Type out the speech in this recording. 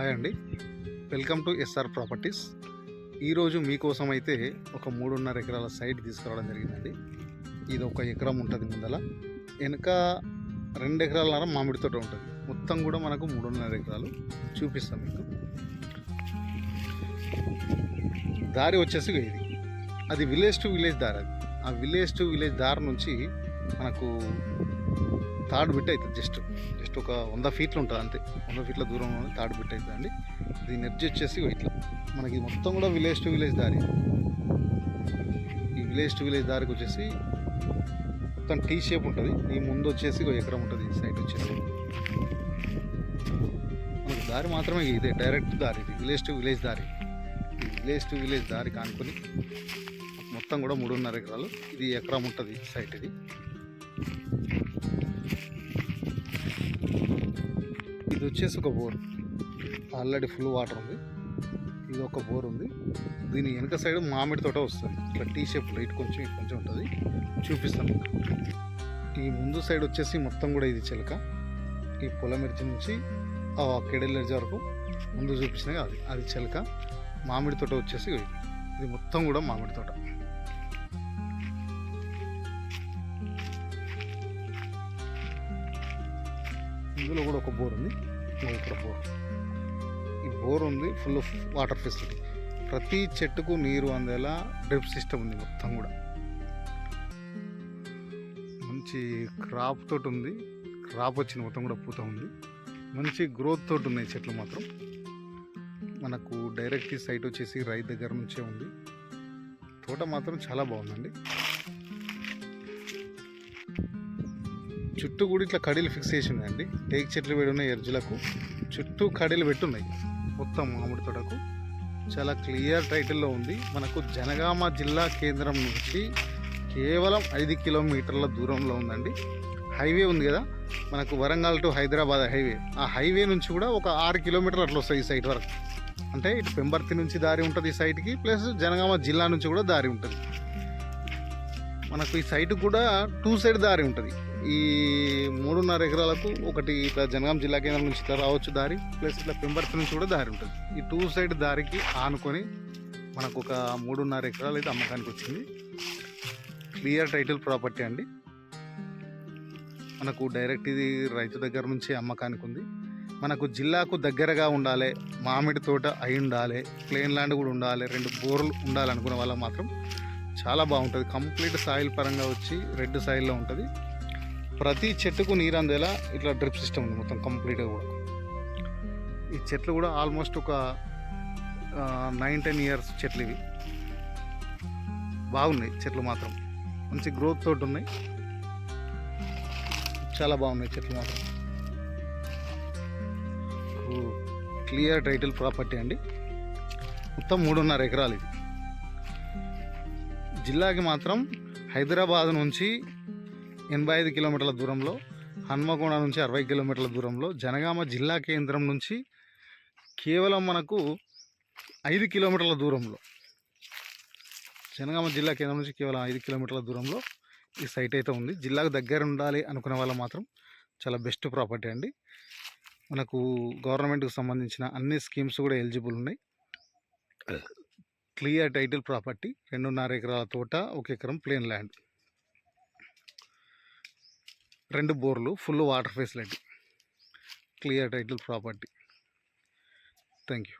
Hi అండి. Welcome to S R properties. ఈరోజు మీకోసం అయితే ఒక మూడున్నర ఎకరాల సైట్ తీసుకురావడం జరిగిందండి. ఇది ఒక ఎకరం ఉంటుంది ముందల. వెనక రెండు ఎకరాలన్నర మామిడి తోట ఉంటుంది. మొత్తం కూడా మనకు మూడున్నర ఎకరాలు చూపిస్తాం మీకు. దారి వచ్చేసి ఇది అది విలేజ్ టు విలేజ్ దారి అది. ఆ విలేజ్ టు విలేజ్ దారి నుంచి మనకు తాడు బిట్ అవుతుంది జస్ట్. జస్ట్ ఒక వంద ఫీట్లు ఉంటుంది అంతే. వంద ఫీట్ల దూరంలో తాడు బిట్ అవుతుంది అండి. దీని ఎడ్జ్ వచ్చేసి ఇట్లా. మనకి మొత్తం కూడా విలేజ్ టు విలేజ్ దారి. ఈ విలేజ్ టు విలేజ్ దారికి వచ్చేసి మొత్తం టీ షేప్ ఉంటుంది. ఈ ముందు వచ్చేసి ఒక ఎకరం ఉంటుంది. ఈ సైడ్ వచ్చేసి. మనకి దారి మాత్రమే ఇదే. డైరెక్ట్ దారి ఇది. విలేజ్ టు విలేజ్ దారి. ఈ విలేజ్ టు విలేజ్ దారి కానుకొని మొత్తం కూడా మూడున్నర ఎకరాలు. ఇది ఎకరం ఉంటుంది సైట్ ఇది. వచ్చేసి ఒక బోర్. ఆల్రెడీ ఫుల్ వాటర్ ఉంది. ఇది ఒక బోర్ ఉంది. దీని వెనక సైడ్ మామిడి తోట వస్తుంది. ఇట్లా టీ షేప్ లైట్ కొంచెం కొంచెం ఉంటుంది. చూపిస్తాను. ఈ ముందు సైడ్ వచ్చేసి మొత్తం కూడా ఇది చిలక. ఈ పొలమిర్చి నుంచి ఆ కెడెల్లర్జీ వరకు ముందు చూపించిన అది అది చిలక. మామిడి తోట వచ్చేసి ఇది. ఇది మొత్తం కూడా మామిడి తోట. ఇందులో కూడా ఒక బోర్ ఉంది. ఇదిగో ఇక్కడ బోర్. ఈ బోర్ ఉంది ఫుల్ వాటర్ ఫెసిలిటీ ప్రతి చెట్టుకు నీరు అందేలా డ్రిప్ సిస్టమ్ ఉంది మొత్తం కూడా. మంచి క్రాప్ తోటి ఉంది క్రాప్ వచ్చింది మొత్తం కూడా పూత ఉంది. మంచి గ్రోత్ తోటి ఉన్నాయి చెట్లు మాత్రం. మనకు డైరెక్ట్ సైట్ వచ్చేసి రైతు దగ్గర నుంచే ఉంది. తోట మాత్రం చాలా బాగుందండి. చుట్టూ కూడా ఇట్లా కడీలు ఫిక్స్ చేసి ఉన్నాయండి టేక్ చెట్లు వేడి ఉన్నాయి ఎర్జులకు చుట్టూ కడీలు పెట్టున్నాయి. మొత్తం మామిడి తోటకు. చాలా క్లియర్ టైటిల్లో ఉంది. మనకు జనగామ జిల్లా కేంద్రం నుంచి కేవలం ఐదు కిలోమీటర్ల దూరంలో ఉందండి. హైవే ఉంది కదా? మనకు వరంగల్ టు హైదరాబాద్ హైవే. ఆ హైవే నుంచి కూడా ఒక ఆరు కిలోమీటర్లు అట్లా వస్తాయి ఈ సైట్ వరకు. అంటే ఇటు పెంబర్తి నుంచి దారి ఉంటుంది ఈ సైట్కి ప్లస్ జనగామ జిల్లా నుంచి కూడా దారి ఉంటుంది. మనకు ఈ సైట్ కూడా టూ సైడ్ దారి ఉంటుంది. ఈ మూడున్నర ఎకరాలకు ఒకటి ఇట్లా జనగాం జిల్లా కేంద్రం నుంచి ఇట్లా రావచ్చు దారి ప్లస్ ఇట్లా పెంబర్తి నుంచి కూడా దారి ఉంటుంది. ఈ టూ సైడ్ దారికి ఆనుకొని మనకు ఒక మూడున్నర ఎకరాలు అయితే అమ్మకానికి వచ్చింది. క్లియర్ టైటిల్ ప్రాపర్టీ అండి. మనకు డైరెక్ట్ ఇది రైతు దగ్గర నుంచి అమ్మకానికి ఉంది. మనకు జిల్లాకు దగ్గరగా ఉండాలి మామిడి తోట అయి ఉండాలి ప్లేన్ ల్యాండ్ కూడా ఉండాలి రెండు బోర్లు ఉండాలనుకునే వాళ్ళ వాళ్ళకి మాత్రం చాలా బాగుంటుంది. కంప్లీట్ సాయిల్ పరంగా వచ్చి రెడ్ సాయిల్లో ఉంటుంది. ప్రతి చెట్టుకు నీరు అందేలా ఇట్లా డ్రిప్ సిస్టమ్ ఉంది మొత్తం కంప్లీట్గా కూడా. ఈ చెట్లు కూడా ఆల్మోస్ట్ ఒక నైన్ టెన్ ఇయర్స్ చెట్లు ఇవి. బాగున్నాయి చెట్లు మాత్రం. మంచి గ్రోత్ తోటి ఉన్నాయి. చాలా బాగున్నాయి చెట్లు మాత్రం. క్లియర్ టైటిల్ ప్రాపర్టీ అండి. మొత్తం మూడున్నర ఎకరాలు ఇది జిల్లాకి మాత్రం హైదరాబాద్ నుంచి ఎనభై ఐదు కిలోమీటర్ల దూరంలో హన్మకొండ నుంచి అరవై కిలోమీటర్ల దూరంలో జనగామ జిల్లా కేంద్రం నుంచి కేవలం మనకు ఐదు కిలోమీటర్ల దూరంలో జనగామ జిల్లా కేంద్రం నుంచి కేవలం ఐదు కిలోమీటర్ల దూరంలో ఈ సైట్ అయితే ఉంది. జిల్లాకు దగ్గర ఉండాలి అనుకునే వాళ్ళు మాత్రం చాలా బెస్ట్ ప్రాపర్టీ అండి. మనకు గవర్నమెంట్కి సంబంధించిన అన్ని స్కీమ్స్ కూడా ఎలిజిబుల్ ఉన్నాయి. క్లియర్ టైటిల్ ప్రాపర్టీ రెండున్నర ఎకరాల తోట ఒక ఎకరం ప్లేన్ ల్యాండ్. రెండు బోర్లు full water facility. Clear title property. Thank you